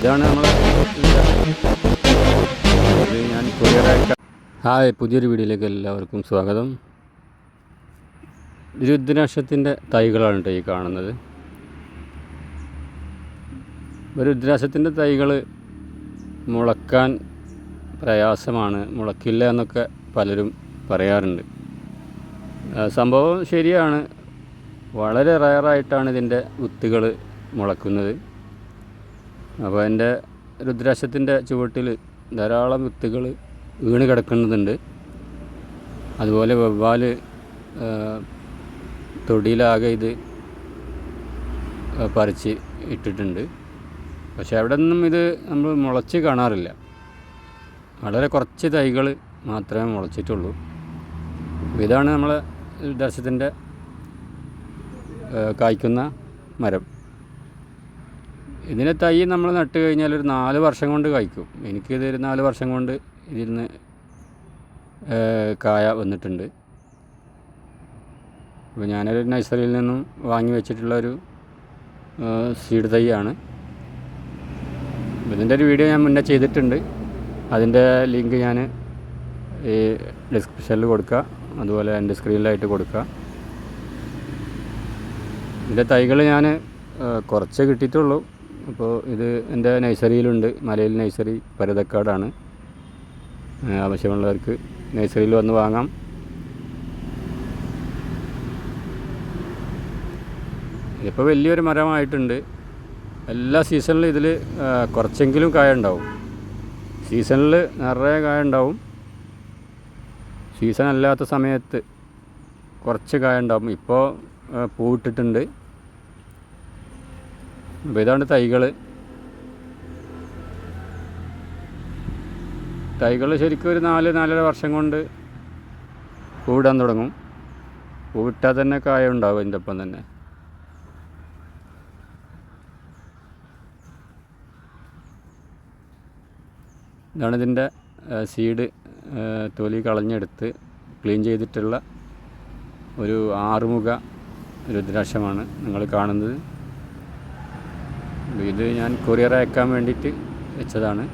ഇതാണ് നമ്മൾ ഞാൻ ഹായ് പുതിയൊരു വീഡിയോയിലേക്ക് എല്ലാവർക്കും സ്വാഗതം. രുദ്രാക്ഷത്തിന്റെ തൈകളാണ് കേട്ടോ ഈ കാണുന്നത്. രുദ്രാക്ഷത്തിന്റെ തൈകൾ മുളക്കാൻ പ്രയാസമാണ്. മുളക്കില്ല എന്നൊക്കെ പലരും പറയാറുണ്ട്. സംഭവം ശരിയാണ്. വളരെ റയറായിട്ടാണ് ഇതിന്റെ വിത്തുകൾ മുളക്കുന്നത്. അപ്പോൾ എന്റെ രുദ്രാക്ഷത്തിന്റെ ചുവട്ടിൽ ധാരാളം വിത്തുകൾ വീണ് കിടക്കുന്നതുണ്ട്. അതുപോലെ വവ്വാൽ തൊടിയിലാകെ ഇത് പറിച്ച് ഇട്ടിട്ടുണ്ട്. പക്ഷെ അവിടെ നിന്നും ഇത് നമ്മൾ മുളച്ച് കാണാറില്ല. വളരെ കുറച്ച് തൈകൾ മാത്രമേ മുളച്ചിട്ടുള്ളൂ. ഇതാണ് നമ്മളെ ദർശത്തിന്റെ കായ്ക്കുന്ന മരം. ഇതിനെ തൈ നമ്മൾ നട്ട് കഴിഞ്ഞാൽ ഒരു നാല് വർഷം കൊണ്ട് കായ്ക്കും. എനിക്കിത് ഒരു നാല് വർഷം കൊണ്ട് ഇതിൽ നിന്ന് കായ വന്നിട്ടുണ്ട്. അപ്പോൾ ഞാനൊരു നഴ്സറിയിൽ നിന്നും വാങ്ങി വെച്ചിട്ടുള്ള ഒരു സീഡ് തൈയാണ്. ഇതിന്റെ ഒരു വീഡിയോ ഞാൻ മുന്നേ ചെയ്തിട്ടുണ്ട്. അതിന്റെ ലിങ്ക് ഞാൻ ഈ ഡിസ്ക്രിപ്ഷനിൽ കൊടുക്കുക അതുപോലെ എന്റെ സ്ക്രീനിലായിട്ട് കൊടുക്കുക ഇതിന്റെ തൈകൾ ഞാൻ കുറച്ച് കിട്ടിയിട്ടുള്ളൂ. അപ്പോൾ ഇത് എന്റെ നഴ്സറിയിലുണ്ട്. മലയിൽ നഴ്സറി പരതക്കാടാണ്. ആവശ്യമുള്ളവർക്ക് നഴ്സറിയിൽ വന്ന് വാങ്ങാം. ഇതിപ്പോൾ വലിയൊരു മരമായിട്ടുണ്ട്. എല്ലാ സീസണിലും ഇതിൽ കുറച്ചെങ്കിലും കായ ഉണ്ടാവും. സീസണിൽ നിറയെ കായ ഉണ്ടാവും. സീസൺ അല്ലാത്ത സമയത്ത് കുറച്ച് കായ ഉണ്ടാവും. ഇപ്പോൾ പൂവിട്ടിട്ടുണ്ട്. അപ്പോൾ ഇതാണ് തൈകൾ തൈകൾ ശരിക്കും ഒരു നാല് നാലര വർഷം കൊണ്ട് പൂവിടാൻ തുടങ്ങും. പൂവിട്ടാൽ തന്നെ കായ ഉണ്ടാവും അതിന്റെ ഒപ്പം തന്നെ. ഇതാണ് ഇതിന്റെ സീഡ് തൊലി കളഞ്ഞെടുത്ത് ക്ലീൻ ചെയ്തിട്ടുള്ള ഒരു ആറുമുഖ രുദ്രാക്ഷമാണ് നിങ്ങൾ കാണുന്നത്. ഇത് ഞാൻ കൊറിയർ അയക്കാൻ വേണ്ടിയിട്ട് വെച്ചതാണ്.